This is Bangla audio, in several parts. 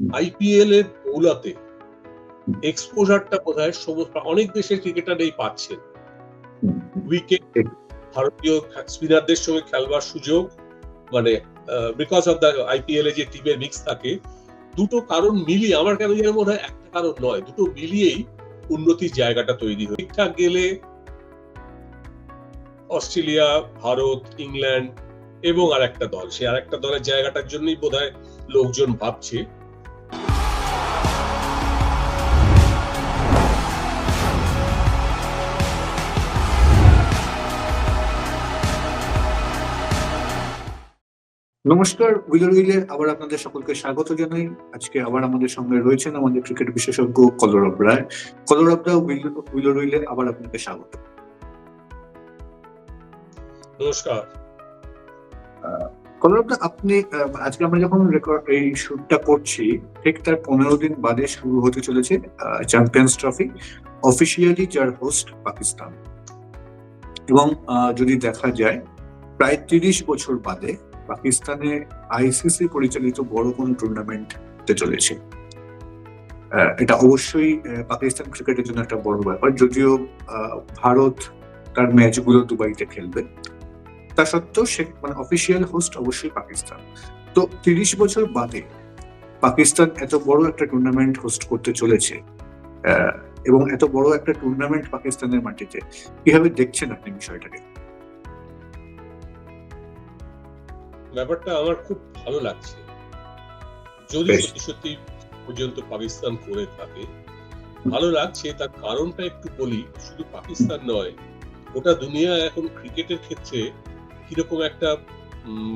আইপিএল এর মৌলাতে এক্সপোজারটা হয় সমস্ত, অনেক দেশের ক্রিকেটারই পাচ্ছেন। উইকেট ভারতীয় স্পিনারদের সঙ্গে খেলবার সুযোগ মানে বিকজ অফ দ্য আইপিএল এ যে টিমের মিক্স থাকে, দুটো কারণ মিলিয়ে, আমার কেন যেন মনে হয় একটা কারণ নয়, দুটো মিলিয়েই উন্নতির জায়গাটা তৈরি হয় ঠিকঠাক গেলে অস্ট্রেলিয়া, ভারত, ইংল্যান্ড এবং আর একটা দল। সে আর একটা দলের জায়গাটার জন্যই বোধহয় লোকজন ভাবছে। নমস্কার উইলার উইলে আবার আপনাদের সকলকে স্বাগত জানাই। আজকে আবার আমাদের সঙ্গে রয়েছেন আমাদের ক্রিকেট বিশেষজ্ঞ কলরব রায়। কলরব রায় উইলার উইলে আবার আপনাকে স্বাগত। নমস্কার। কলরব আপনি আজকে আমরা যখন রেকর্ড এই শুটটা করছি ঠিক তার পনেরো দিন বাদে শুরু হতে চলেছে চ্যাম্পিয়ন্স ট্রফি অফিসিয়ালি যার হোস্ট পাকিস্তান। এবং আহ, যদি দেখা যায় প্রায় তিরিশ বছর বাদে পাকিস্তানে আইসিসি পরিচালিত বড় কোনো টুর্নামেন্ট চলেছে? এটা অবশ্যই পাকিস্তান ক্রিকেটের জন্য একটা বড় ব্যাপার। যদিও ভারত তার ম্যাচগুলো দুবাইতে খেলবে। তা সত্ত্বেও সে মানে অফিসিয়াল হোস্ট অবশ্যই পাকিস্তান। তো তিরিশ বছর বাদে পাকিস্তান এত বড় একটা টুর্নামেন্ট হোস্ট করতে চলেছে এবং এত বড় একটা টুর্নামেন্ট পাকিস্তানের মাটিতে। কীভাবে দেখছেন আপনি বিষয়টাকে? ব্যাপারটা আমার খুব ভালো লাগছে। যদি সত্যি সত্যি পর্যন্ত পাকিস্তান করে থাকে ভালো লাগছে তার কারণটা একটু বলি শুধু পাকিস্তান নয় গোটা দুনিয়া এখন ক্রিকেটের ক্ষেত্রে কীরকম একটা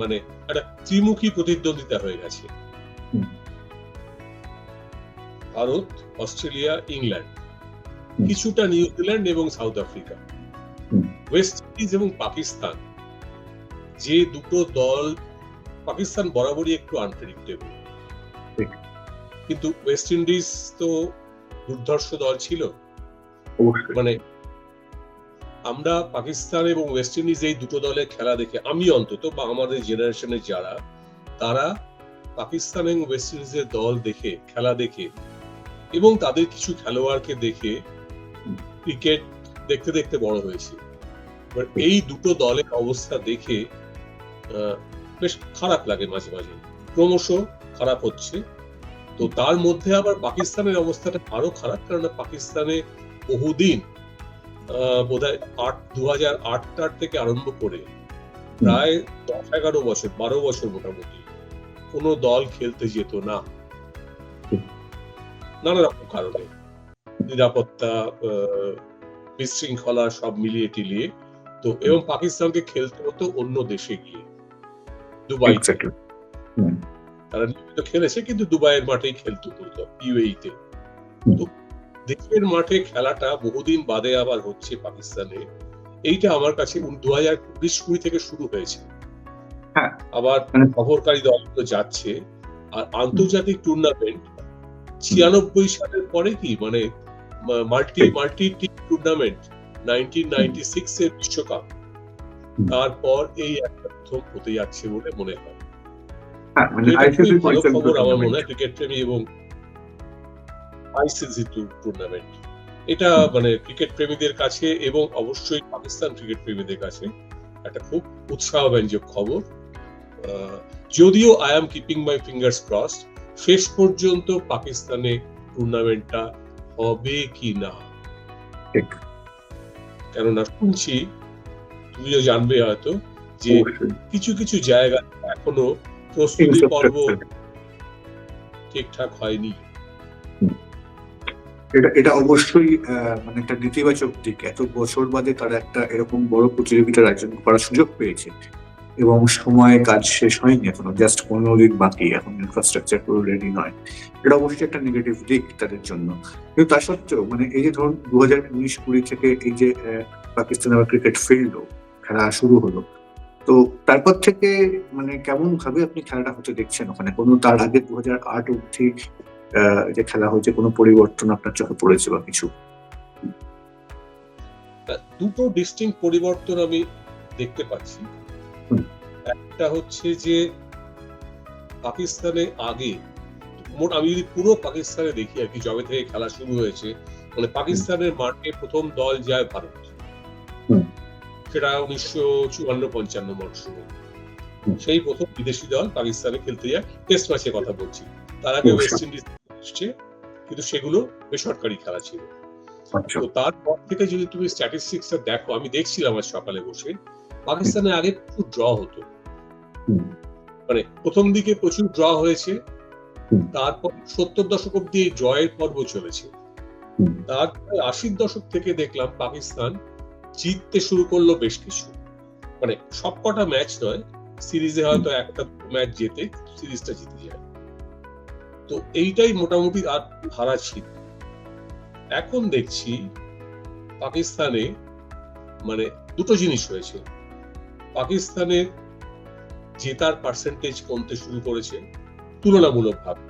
মানে একটা ত্রিমুখী প্রতিদ্বন্দ্বিতা হয়ে গেছে। ভারত অস্ট্রেলিয়া ইংল্যান্ড কিছুটা নিউজিল্যান্ড এবং সাউথ আফ্রিকা ওয়েস্ট ইন্ডিজ এবং পাকিস্তান যে দুটো দল পাকিস্তান বরাবরই একটু আনপ্রেডিক্টেবল কিন্তু ওয়েস্ট ইন্ডিজ তো দুর্ধর্ষ দল ছিল। মানে আমরা পাকিস্তান এবং ওয়েস্ট ইন্ডিজ এই দুটো দলের খেলা দেখে আমি অন্তত বা আমাদের জেনারেশনের যারা তারা পাকিস্তান এবং ওয়েস্ট ইন্ডিজের দল দেখে খেলা দেখে এবং তাদের কিছু খেলোয়াড়কে দেখে ক্রিকেট দেখতে দেখতে বড় হয়েছে। এই দুটো দলের অবস্থা দেখে আহ, বেশ খারাপ লাগে মাঝে মাঝে। ক্রমশ খারাপ হচ্ছে। তো তার মধ্যে আবার পাকিস্তানের অবস্থাটা আরও খারাপ কারণ পাকিস্তানে বহুদিন বোধ হয় আট দু হাজার থেকে আরম্ভ করে প্রায় দশ, এগারো বছর, বারো বছর মোটামুটি কোনো দল খেলতে যেত না। নানা রকম কারণে। নিরাপত্তা বিশৃঙ্খলা সব মিলিয়ে টিলিয়ে। তো এবং পাকিস্তানকে খেলতে হতো অন্য দেশে গিয়ে। দুবাই তারা নিয়মিত খেলেছে কিন্তু দুবাইয়ের মাঠেই খেলতো মূলত ইউএইতে তো। দেশের মাঠে খেলাটা বহুদিন বাদে আবার হচ্ছে পাকিস্তানে। এইটা আমার কাছে দু হাজার উনিশ কুড়ি থেকে শুরু হয়েছে। হ্যাঁ। আবার মানে- সফরকারী দলগুলো যাচ্ছে। আর আন্তর্জাতিক টুর্নামেন্ট ছিয়ানব্বই সালের পরে কি? মানে multi multi team tournament nineteen ninety six এর বিশ্বকাপ। তারপর এই একটা প্রথম হতে যাচ্ছে বলে মনে হয়। হ্যাঁ মানে এটা খবর আমার মনে হয় ক্রিকেট প্রেমী এবং আইসিসি টুর্নামেন্ট এটা মানে ক্রিকেট প্রেমীদের কাছে এবং অবশ্যই পাকিস্তান ক্রিকেট প্রেমীদের কাছে একটা খুব উৎসাহব্যঞ্জক খবর। আহ, যদিও I am keeping my fingers cross শেষ পর্যন্ত পাকিস্তানে টুর্নামেন্টটা হবে কি না? কেননা শুনছি তুমিও জানবে হয়তো যে কিছু কিছু জায়গা এখনও প্রস্তুতি পর্ব ঠিকঠাক হয়নি। এটা এটা অবশ্যই মানে একটা নেতিবাচক দিক। এত বছর বাদে তারা একটা এরকম বড় প্রতিযোগিতার আয়োজন করার সুযোগ পেয়েছে। এবং সময়ে কাজ শেষ হয়নি এখনও জাস্ট পনেরো দিন বাকি এখন ইনফ্রাস্ট্রাকচার পুরো রেডি নয়। এটা অবশ্যই একটা নেগেটিভ দিক তাদের জন্য। কিন্তু তা সত্ত্বেও মানে এই যে ধরুন দু হাজার উনিশ কুড়ি থেকে এই যে আহ, পাকিস্তান আবার ক্রিকেট ফিল্ডও খেলা শুরু হলো। তো তারপর থেকে মানে কেমন ভাবে আপনি খেলাটা হতে দেখছেন ওখানে? কোনো তার আগে দু হাজার আট অব্দি যে খেলা হয়েছে কোনো পরিবর্তন আপনার চোখে পড়েছে বা কিছু? দুটো ডিস্টিং পরিবর্তন আমি দেখতে পাচ্ছি। একটা হচ্ছে যে পাকিস্তানে আগে মোট আমি যদি পুরো পাকিস্তানে দেখি আর কি জবে থেকে খেলা শুরু হয়েছে মানে পাকিস্তানের মাঠে প্রথম দল যায় ভারত। সেটা উনিশশো চুয়ান্ন পঞ্চান্ন মরশুমে সেই প্রথম বিদেশি দল পাকিস্তানে খেলতে যায়। টেস্ট ম্যাচের কথা বলছি। তার আগে। ওয়েস্ট ইন্ডিজ এসছে। কিন্তু সেগুলো বেসরকারি খেলা ছিল। আচ্ছা। তো তারপর থেকে যদি তুমি স্ট্যাটিস্টিক্সটা দেখো আমি দেখছিলাম আজ সকালে বসে পাকিস্তানে আগে প্রচুর ড্র হতো। মানে প্রথম দিকে প্রচুর ড্র হয়েছে। তারপর সত্তর দশক অব্দি জয়ের পর্ব চলেছে। তারপরে আশির দশক থেকে দেখলাম পাকিস্তান জিততে শুরু করল বেশ কিছু। মানে সবকটা ম্যাচ নয় সিরিজে হয়তো একটা ম্যাচ জেতে সিরিজটা জিতে যায়। তো এইটাই মোটামুটি আর ধারা ছিল। এখন দেখছি পাকিস্তানে মানে দুটো জিনিস হয়েছে। পাকিস্তানের জেতার পার্সেন্টেজ কমতে শুরু করেছে তুলনামূলকভাবে।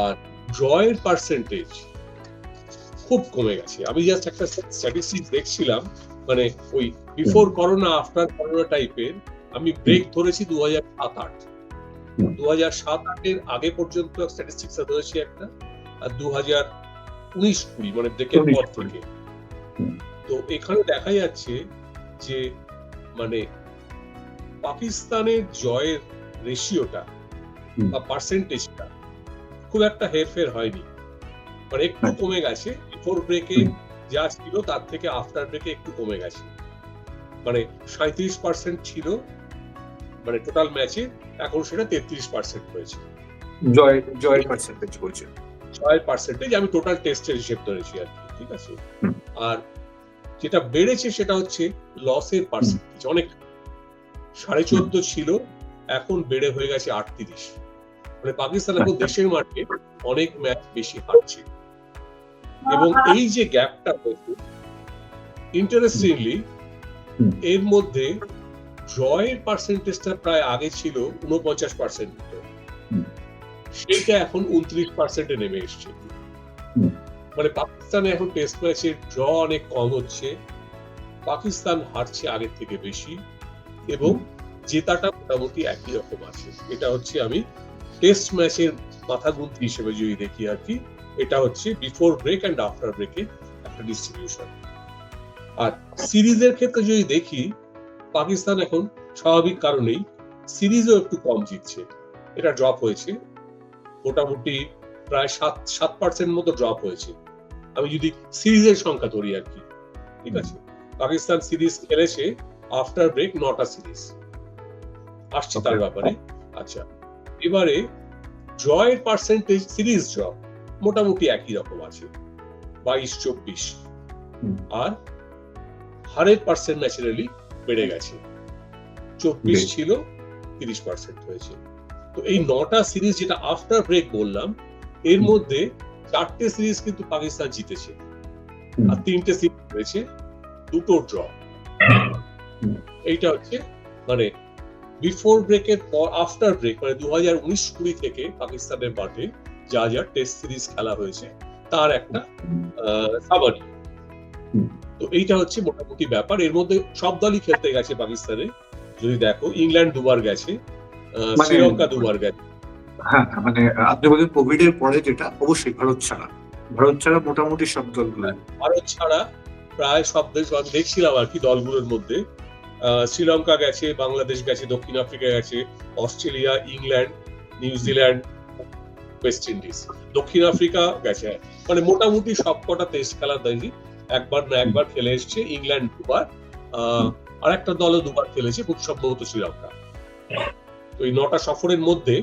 আর ড্রয়ের পার্সেন্টেজ খুব কমে গেছে। আমি জাস্ট একটা স্ট্যাটিস্টিক্স দেখছিলাম মানে ওই বিফোর করোনা আফটার করোনা টাইপের আমি ব্রেক ধরেছি দু হাজার সাত আট দু হাজার সাত আটের আগে পর্যন্ত স্ট্যাটিস্টিক্স ধরেছি একটা আর দু হাজার উনিশ কুড়ি মানে ব্রেকের পর থেকে। তো এখানে দেখা যাচ্ছে যে মানে পাকিস্তানের জয়ের রেশিওটা বা পার্সেন্টেজটা খুব একটা হেরফের হয়নি। মানে একটু আচ্ছা। কমে গেছে বিফোর ব্রেকে যা ছিল তার থেকে আফটার ব্রেকে একটু কমে গেছে। মানে সাঁত্রিশ পার্সেন্ট ছিল মানে টোটাল ম্যাচে এখন সেটা তেত্রিশ পার্সেন্ট হয়েছে। জয় জয়ের পার্সেন্টেজ বলছেন ছয় পার্সেন্টেজ আমি টোটাল টেস্টের হিসেব ধরেছি আর কি ঠিক আছে? আর যেটা বেড়েছে সেটা হচ্ছে লসের পার্সেন্টেজ অনেক সাড়ে চোদ্দ ছিল এখন বেড়ে হয়ে গেছে আটত্রিশ। মানে পাকিস্তান এখন আচ্ছা। দেশের মাঠে অনেক ম্যাচ বেশি হারছে। এবং এই যে গ্যাপটা হয়েছে ইন্টারেস্টিংলি এর মধ্যে জয়ের পার্সেন্টেজটা প্রায় আগে ছিল উনপঞ্চাশ পার্সেন্ট। সেইটা এখন উনত্রিশ পার্সেন্টে নেমে এসছে। মানে পাকিস্তানে এখন টেস্ট ম্যাচের ড্র অনেক কম হচ্ছে পাকিস্তান হারছে আগের থেকে বেশি এবং জেতাটা মোটামুটি একই রকম আছে। এটা হচ্ছে আমি টেস্ট ম্যাচের মাথা গুনতি হিসেবে যদি দেখি আর কি এটা হচ্ছে বিফোর ব্রেক অ্যান্ড আফটার ব্রেকে একটা ডিস্ট্রিবিউশন আর সিরিজের ক্ষেত্রে যদি দেখি পাকিস্তান এখন স্বাভাবিক কারণেই সিরিজও একটু কম জিতছে। এটা ড্রপ হয়েছে। মোটামুটি প্রায় সাত সাত পার্সেন্ট মতো ড্রপ হয়েছে। আমি যদি সিরিজের সংখ্যা ধরি আর কি ঠিক আছে? পাকিস্তান সিরিজ খেলেছে আফটার ব্রেক নটা সিরিজ আসছে তার ব্যাপারে। আচ্ছা এবারে জয়ের পার্সেন্টেজ সিরিজ ড্র মোটামুটি একই রকম আছে। বাইশ চব্বিশ। আর হারের পার্সেন্ট ন্যাচারালি বেড়ে গেছে। চব্বিশ ছিল তিরিশ পার্সেন্ট হয়েছে। তো এই নটা সিরিজ যেটা আফটার ব্রেক বললাম এর মধ্যে চারটে সিরিজ কিন্তু পাকিস্তান জিতেছে। আর তিনটে সিরিজ হয়েছে দুটো ড্র। এইটা হচ্ছে মানে বিফোর ব্রেকের পর আফটার ব্রেক মানে দু হাজার উনিশ কুড়ি থেকে পাকিস্তানের মাঠে যা যা টেস্ট সিরিজ খেলা হয়েছে তার একটা সাবারি তো এইটা হচ্ছে মোটামুটি ব্যাপার। এর মধ্যে সব দলই খেলতে গেছে পাকিস্তানে। যদি দেখো ইংল্যান্ড দুবার গেছে মানে- শ্রীলঙ্কা দুবার গেছে। হ্যাঁ হ্যাঁ, মানে আপনি বলেন কোভিড এর পরে যেটা অবশ্যই ভারত ছাড়া। ভারত ছাড়া মোটামুটি সব দলগুলো। ভারত ছাড়া প্রায় সব দেশ দেখছিলাম আর কি দলগুলোর মধ্যে। আহ, শ্রীলঙ্কা গেছে বাংলাদেশ গেছে দক্ষিণ আফ্রিকা গেছে Australia England New Zealand West Indies দক্ষিণ আফ্রিকা গেছে। মানে মোটামুটি সবকটা টেস্ট খেলা দেখি। একবার না একবার খেলে এসছে ইংল্যান্ড দুবার। আর একটা দলও দুবার খেলেছে খুব সম্ভবত শ্রীলঙ্কা। তো এই নটা সফরের মধ্যে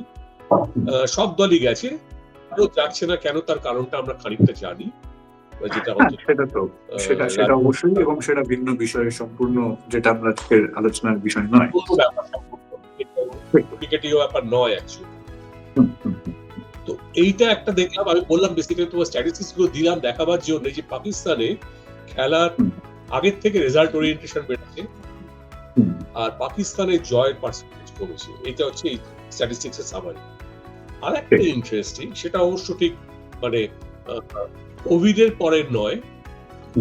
সব দলই গেছে। ভারত যাচ্ছে না কেন তার কারণটা আমরা খানিকটা জানি। যেটা হ্যাঁ সেটা তো। সেটা সেটা অবশ্যই এবং সেটা ভিন্ন বিষয়ে সম্পূর্ণ যেটা আমরা আজকের আলোচনার বিষয় নয়। অন্য ক্রিকেটীয় ব্যাপার নয় অ্যাকচুয়ালি হুম, হুম, হুম, তো এইটা একটা দেখলাম আমি বললাম বেসিক্যালি তোমার স্ট্যাটিস্টিক্সগুলো দিলাম দেখাবার জন্য যে পাকিস্তানে খেলার আগের থেকে রেজাল্ট ওরিয়েন্টেশন বেড়েছে আর পাকিস্তানের জয়ের পার্সেন্টেজ কমেছে। এটা হচ্ছে এই স্ট্যাটিস্টিক্স এর সামারি আর একটা ইন্টারেস্টিং সেটা অবশ্য ঠিক মানে কোভিড এর পরের নয়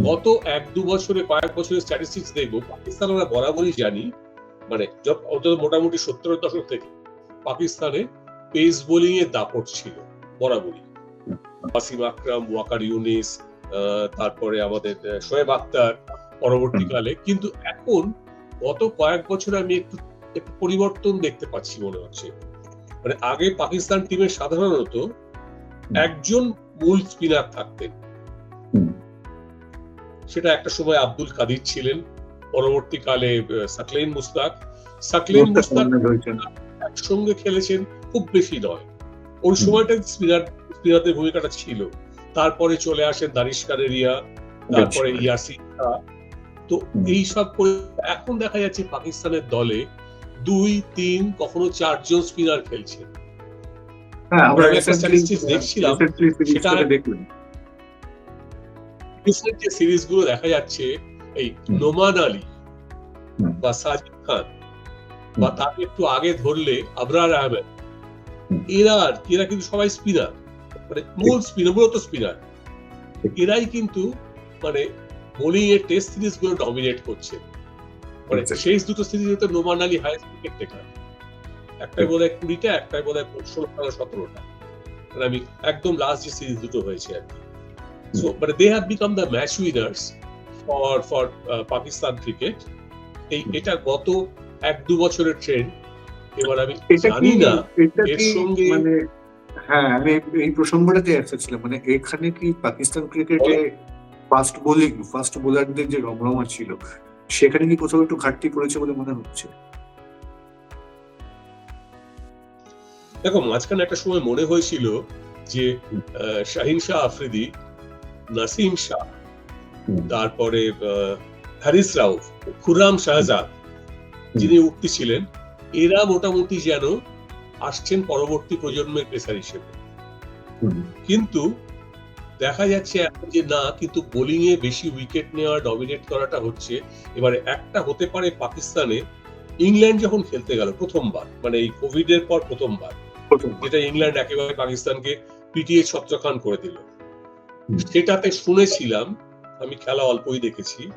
গত এক দু বছরে কয়েক বছরের স্ট্যাটিস্টিক্স দেখব পাকিস্তান আমরা বরাবরই জানি মানে অন্তত মোটামুটি সত্তরের দশক থেকে পাকিস্তানে পেস বোলিং এর দাপট ছিল। বরাবরই। ওয়াসিম আকরাম ওয়াকার ইউনিস তারপরে আমাদের শোয়েব আক্তার পরবর্তীকালে। কিন্তু এখন গত কয়েক বছরে আমি একটু একটু পরিবর্তন দেখতে পাচ্ছি মনে হচ্ছে। মানে আগে পাকিস্তান টিমে সাধারণত একজন মূল স্পিনার থাকতেন। সেটা একটা সময় আব্দুল কাদির ছিলেন পরবর্তীকালে সাকলেন মুস্তাক। সাকলেন মুস্তাক একসঙ্গে খেলেছেন খুব বেশি নয়। ওই সময়টা স্পিনার স্পিনারদের ভূমিকাটা ছিল। তারপরে চলে আসেন দানিশ কানেরিয়া তারপরে ইয়াসিন তো। এই সব করে এখন দেখা যাচ্ছে পাকিস্তানের দলে দুই তিন কখনো চারজন স্পিনার খেলছে। হ্যাঁ statistics দেখছিলাম, সেটা- রিসেন্ট যে সিরিজগুলো দেখা যাচ্ছে এই নোমান আলী বা সাজিদ খান বা তাকে একটু আগে ধরলে আবরার আহমেদ এরা কিন্তু সবাই স্পিনার মানে মূল স্পিনার মূলত স্পিনার এরাই কিন্তু মানে বোলিং এর টেস্ট সিরিজগুলো ডমিনেট করছে। মানে শেষ দুটো সিরিজে তো Noman Ali highest wicket taker একটাই বোধ হয় কুড়িটা একটাই বোধ হয় ষোলোটা সতেরোটা। মানে আমি একদম লাস্ট যে সিরিজ দুটো হয়েছে আর কি। সো মানে they have become the match winners for for Pakistan cricket এই এটা গত এক দু বছরের ট্রেন্ড এবার আমি জানি না। এর সঙ্গে- মানে হ্যাঁ আমি এই প্রসঙ্গটাতে এসেছিলাম। মানে এখানে কি পাকিস্তান ক্রিকেটে ফাস্ট বোলিং ফাস্ট বোলারদের যে রমরমা ছিল সেখানে কি কোথাও একটু ঘাটতি পড়েছে বলে মনে হচ্ছে? দেখো মাঝখানে একটা সময় মনে হয়েছিল যে আহ, শাহিন শাহ আফ্রিদি নাসিম শাহ তারপরে আহ, হারিস রাউফ খুররাম শাহজাদ যিনি উক্তি ছিলেন এরা মোটামুটি যেন আসছেন পরবর্তী প্রজন্মের পেসার হিসেবে। কিন্তু দেখা যাচ্ছে এখন যে না কিন্তু বোলিং এ বেশি উইকেট নেওয়া ডমিনেট করাটা হচ্ছে। এবারে একটা হতে পারে পাকিস্তানে ইংল্যান্ড যখন খেলতে গেল প্রথমবার মানে এই কোভিড এর পর প্রথমবার প্রথম যেটা ইংল্যান্ড একেবারে পাকিস্তানকে পিটিয়ে ছত্রখান করে দিল। সেটাতে শুনেছিলাম আমি খেলা অল্পই দেখেছি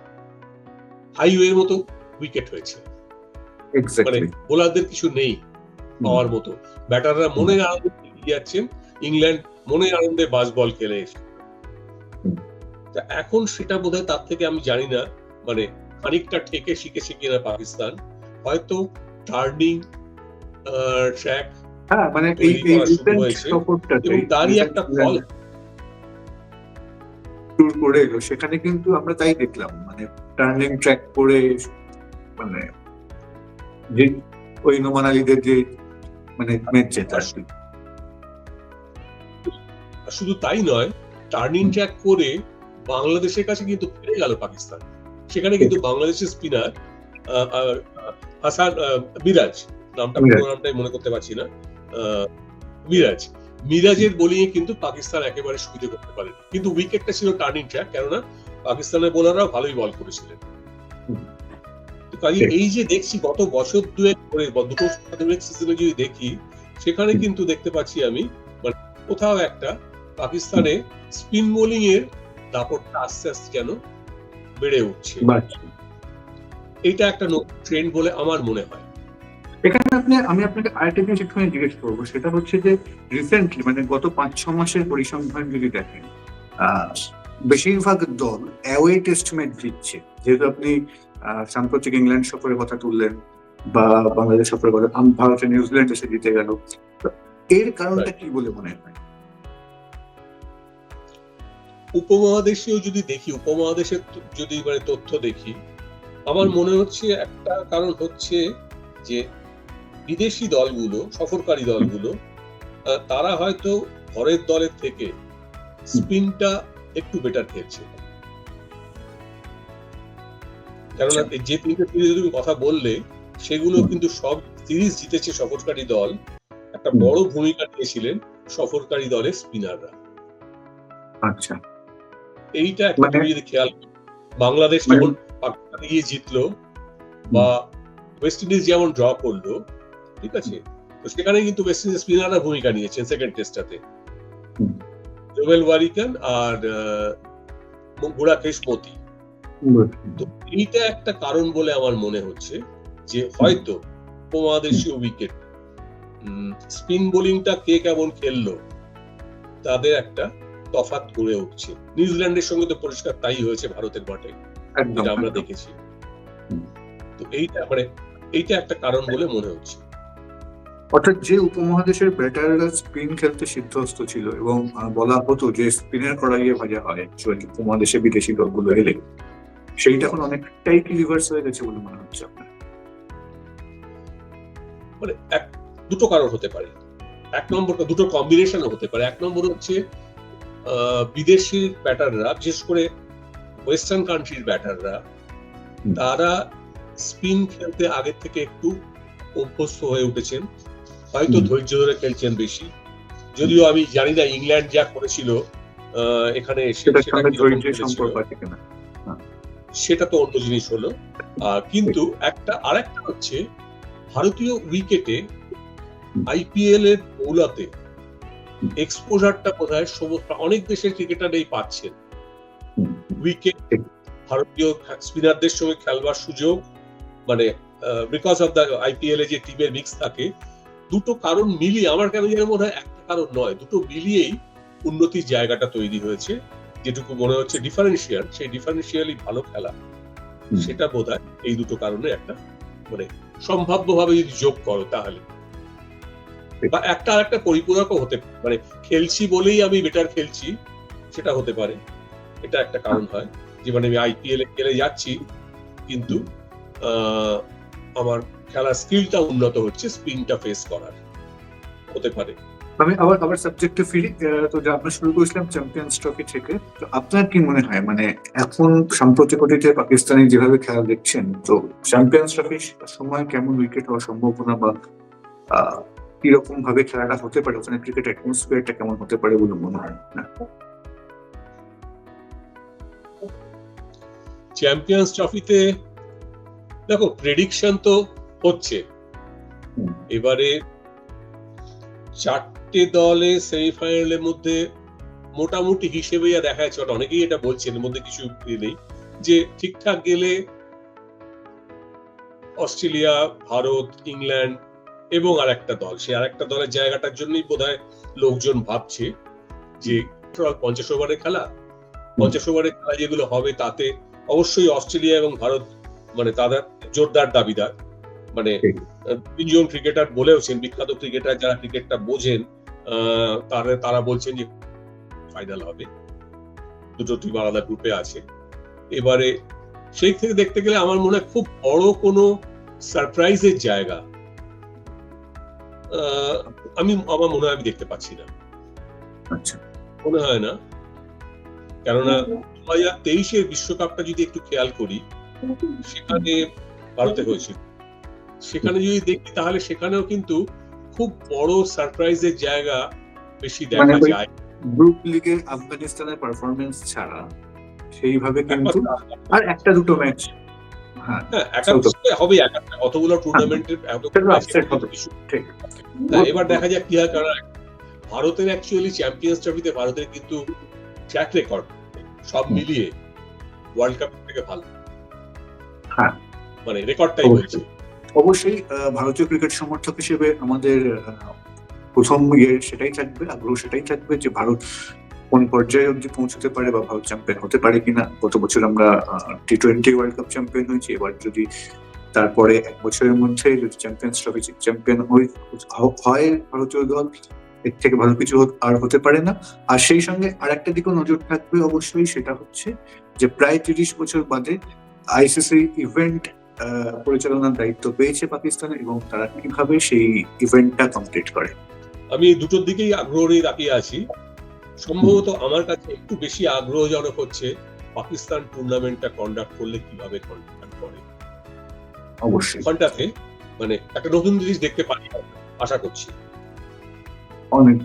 হাইওয়ের মতো উইকেট হয়েছে। মানে বোলারদের কিছু নেই পাওয়ার মতো। ব্যাটাররা মনের আনন্দে যাচ্ছেন। ইংল্যান্ড মনের আনন্দে বাস বল খেলে এসে। তা এখন সেটা বোধহয় তার থেকে আমি জানি না। মানে খানিকটা ঠেকে শিখেছে কিনা পাকিস্তান। হয়তো টার্নিং ট্র্যাক হ্যাঁ মানে এবং তারই একটা ফল ট্যুর করে এলো। সেখানে কিন্তু আমরা তাই দেখলাম। মানে টার্নিং ট্র্যাক করে মানে যে ওই নোমান আলীদের যে মানে শুধু তাই নয় টার্নিং ট্র্যাক করে বাংলাদেশের কাছে কিন্তু ফিরে গেল পাকিস্তান। সেখানে কিন্তু বাংলাদেশের স্পিনার হাসান মিরাজ নামটা পুরো নামটাই মনে করতে পারছি না। মিরাজ। মিরাজের বোলিং কিন্তু পাকিস্তান একেবারে সুবিধে করতে পারে কিন্তু উইকেটটা ছিল টার্নিং ট্র্যাক কেননা পাকিস্তানের বোলাররা ভালোই বল করেছিলেন। তো কাজে ঠিক। এই যে দেখছি গত বছর দুয়েক বা দুটো সিজনে যদি দেখি সেখানে কিন্তু দেখতে পাচ্ছি আমি মানে কোথাও একটা পাকিস্তানে স্পিন বোলিং এর দাপটটা আস্তে আস্তে যেন বেড়ে উঠছে। এটা একটা ট্রেন্ড বলে আমার মনে হয়। এখানে আপনি আমি আপনাকে আরেকটা জিনিস একটুখানি জিজ্ঞেস করব সেটা হচ্ছে যে রিসেন্টলি মানে গত পাঁচ ছ মাসের পরিসংখ্যান যদি দেখেন আহ, বেশিরভাগ দল অ্যাওয়ে টেস্ট ম্যাচ জিতছে। যেহেতু আপনি সাম্প্রতিক ইংল্যান্ড সফরের কথা তুললেন বা বাংলাদেশ সফরের কথা আম- ভারতে নিউজিল্যান্ড এসে জিতে গেল। এর কারণটা কি বলে মনে হয়? উপমহাদেশীয় যদি দেখি উপমহাদেশের যদি মানে তথ্য দেখি আমার মনে হচ্ছে একটা কারণ হচ্ছে যে বিদেশি দলগুলো সফরকারী দলগুলো তারা হয়তো ঘরের দলের থেকে স্পিনটা একটু বেটার খেলছে। কেননা আচ্ছা। যে তিনটে সিরিজ তুমি কথা বললে সেগুলো কিন্তু সব সিরিজ জিতেছে সফরকারী দল। একটা বড় ভূমিকা নিয়েছিলেন সফরকারী দলের স্পিনাররা আচ্ছা। এইটা একটা মানে- তুমি যদি খেয়াল বাংলাদেশ মানে- যখন পাকিস্তানে গিয়ে জিতলো বা ওয়েস্ট ইন্ডিজ যেমন ড্র করল ঠিক আছে? তো সেখানে কিন্তু ওয়েস্ট ইন্ডিজ স্পিনাররা ভূমিকা নিয়েছেন সেকেন্ড টেস্টটাতে। জোবেল ওয়ারিকান আর গুড়াকেশ মতি এইটা একটা কারণ বলে আমার মনে হচ্ছে যে হয়তো উপমহাদেশীয় উইকেট স্পিন বোলিংটা কে কেমন খেললো তাদের একটা তফাৎ গড়ে উঠছে। নিউজিল্যান্ডের সঙ্গে তো পরিষ্কার তাই হয়েছে ভারতের একদম যেটা আমরা দেখেছি। তো এইটা মানে এইটা একটা কারণ বলে মনে হচ্ছে। অর্থাৎ যে উপমহাদেশের ব্যাটাররা স্পিন খেলতে সিদ্ধস্ত ছিল এবং বলা হতো যে স্পিনের কড়াইয়ে ভাজা হয় উপমহাদেশে বিদেশি দলগুলো এলে। সেইটা এখন অনেকটাই কি রিভার্স হয়ে গেছে বলে মনে হচ্ছে আপনার। মানে এক দুটো কারণ হতে পারে। এক নম্বর দুটো কম্বিনেশন হতে পারে। এক নম্বর হচ্ছে বিদেশি ব্যাটাররা বিশেষ করে ওয়েস্টার্ন কান্ট্রির ব্যাটাররা তারা স্পিন খেলতে আগের থেকে একটু অভ্যস্ত হয়ে উঠেছেন। হয়তো ধৈর্য ধরে খেলছেন বেশি। যদিও আমি জানি না ইংল্যান্ড যা করেছিল এখানে সেটা সেটা তো অন্য জিনিস হলো। কিন্তু একটা, আরেকটা হচ্ছে, ভারতীয় উইকেটে আইপিএল এর মৌলাতে এক্সপোজারটা বোধহয় সমস্ত, অনেক দেশের ক্রিকেটারই পাচ্ছেন। উইকেট ভারতীয় স্পিনারদের সঙ্গে খেলবার সুযোগ মানে বিকজ অফ দ্য আইপিএল এ যে টিমের মিক্স থাকে, দুটো কারণ মিলিয়ে, আমার কেন যেন মনে হয় একটা কারণ নয়, দুটো মিলিয়েই উন্নতির জায়গাটা তৈরি হয়েছে। যেটুকু মনে হচ্ছে ডিফারেন্সিয়াল সেই ডিফারেন্সিয়ালি ভালো খেলা। সেটা বোধ এই দুটো কারণে একটা মানে সম্ভাব্যভাবে যদি যোগ করো তাহলে। বা একটা আর একটা পরিপূরকও হতে মানে খেলছি বলেই আমি বেটার খেলছি সেটা হতে পারে। এটা একটা কারণ হয়। যে মানে আমি আইপিএল এ খেলে যাচ্ছি কিন্তু আহ, আমার খেলার স্কিলটা উন্নত হচ্ছে স্পিনটা ফেস করার। হতে পারে। আমি আবার আবার সাবজেক্টে ফিরি তো যা আমরা শুরু করেছিলাম চ্যাম্পিয়ন্স ট্রফি থেকে। তো আপনার কি মনে হয়? মানে এখন সাম্প্রতিক অতীতে পাকিস্তানি যেভাবে খেলা দেখছেন তো চ্যাম্পিয়ন্স ট্রফির সময় কেমন উইকেট হওয়ার সম্ভাবনা বা কীরকম ভাবে খেলাটা হতে পারে? ওখানে ক্রিকেট অ্যাটমসফিয়ারটা কেমন হতে পারে বলে মনে হয় না চ্যাম্পিয়ন্স ট্রফিতে দেখো প্রেডিকশন তো হচ্ছে। এবারে চারটে দলে সেমিফাইনালের মধ্যে মোটামুটি হিসেবে যা দেখা যাচ্ছে অনেকেই এটা বলছেন এর মধ্যে কিছু নেই যে ঠিকঠাক গেলে অস্ট্রেলিয়া ভারত ইংল্যান্ড এবং আর একটা দল সে আর একটা দলের জায়গাটার জন্যই বোধহয় লোকজন ভাবছে যে পঞ্চাশ ওভারের খেলা পঞ্চাশ ওভারের খেলা যেগুলো হবে তাতে অবশ্যই অস্ট্রেলিয়া এবং ভারত মানে তাদের জোরদার দাবিদার মানে তিনজন ক্রিকেটার বলেওছেন বিখ্যাত ক্রিকেটার যারা ক্রিকেটটা বোঝেন তারা তারা বলছেন যে ফাইনাল হবে। দুটো টিম আলাদা গ্রুপে আছে। এবারে সেই থেকে দেখতে গেলে আমার মনে হয় খুব বড় কোনো সারপ্রাইজের জায়গা। আমি আমার মনে হয় আমি দেখতে পাচ্ছি না। আচ্ছা। মনে হয় না। কেননা দু হাজার তেইশের বিশ্বকাপটা যদি একটু খেয়াল করি সেখানে ভারতে হয়েছিল। সেখানে যদি দেখি তাহলে সেখানেও কিন্তু খুব বড় সারপ্রাইজের জায়গা বেশি দেখা মানে যায়। গ্রুপ লিগে আফগানিস্তানের পারফরমেন্স ছাড়া সেইভাবে কিন্তু আর একটা দুটো ম্যাচ হ্যাঁ হ্যাঁ হবে অতগুলো টুর্নামেন্টের এবার দেখা যাক কি হয় কারণ ভারতের অ্যাকচুয়ালি চ্যাম্পিয়ন্স ট্রফিতে ভারতের কিন্তু ট্র্যাক রেকর্ড সব মিলিয়ে ওয়ার্ল্ড কাপ থেকে ভালো। হ্যাঁ। মানে রেকর্ডটাই অবশ্যই। অবশ্যই ভারতীয় ক্রিকেট সমর্থক হিসেবে আমাদের প্রথম ইয়ে সেটাই থাকবে, আগ্রহ সেটাই থাকবে যে ভারত কোন পর্যায়ে অব্দি পৌঁছতে পারে বা ভারত চ্যাম্পিয়ন হতে পারে কিনা। গত বছর আমরা T twenty world cup champion হয়েছি। এবার যদি তারপরে এক বছরের মধ্যে যদি চ্যাম্পিয়ন্স ট্রফি চ্যাম্পিয়ন হয় ভারতীয় দল, এর থেকে ভালো কিছু আর হতে পারে না। আর সেই সঙ্গে আর একটা দিকেও নজর থাকবে অবশ্যই, সেটা হচ্ছে যে প্রায় তিরিশ বছর বাদে আইসিসি ইভেন্ট পরিচালনার দায়িত্ব পেয়েছে পাকিস্তানে এবং তারা কীভাবে সেই ইভেন্টটা কমপ্লিট করে? আমি দুটোর দিকেই আগ্রহ নিয়ে তাকিয়ে আছি। সম্ভবত আমার কাছে একটু বেশি আগ্রহজনক হচ্ছে পাকিস্তান টুর্নামেন্টটা কন্ডাক্ট করলে কীভাবে কন্ডাক্ট করে। অবশ্যই। ওখানটাতে মানে একটা নতুন জিনিস দেখতে পারি আশা করছি। অনেক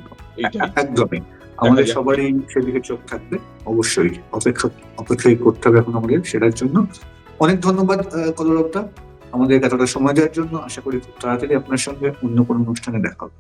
একদমই। আমাদের সবারই সেদিকে চোখ থাকবে। অবশ্যই অপেক্ষা অপেক্ষাই করতে হবে এখন আমাদের সেটার জন্য। অনেক ধন্যবাদ কলরবদা। আমাদের এতটা সময় দেওয়ার জন্য আশা করি খুব তাড়াতাড়ি আপনার সঙ্গে অন্য কোনো অনুষ্ঠানে দেখা হবে।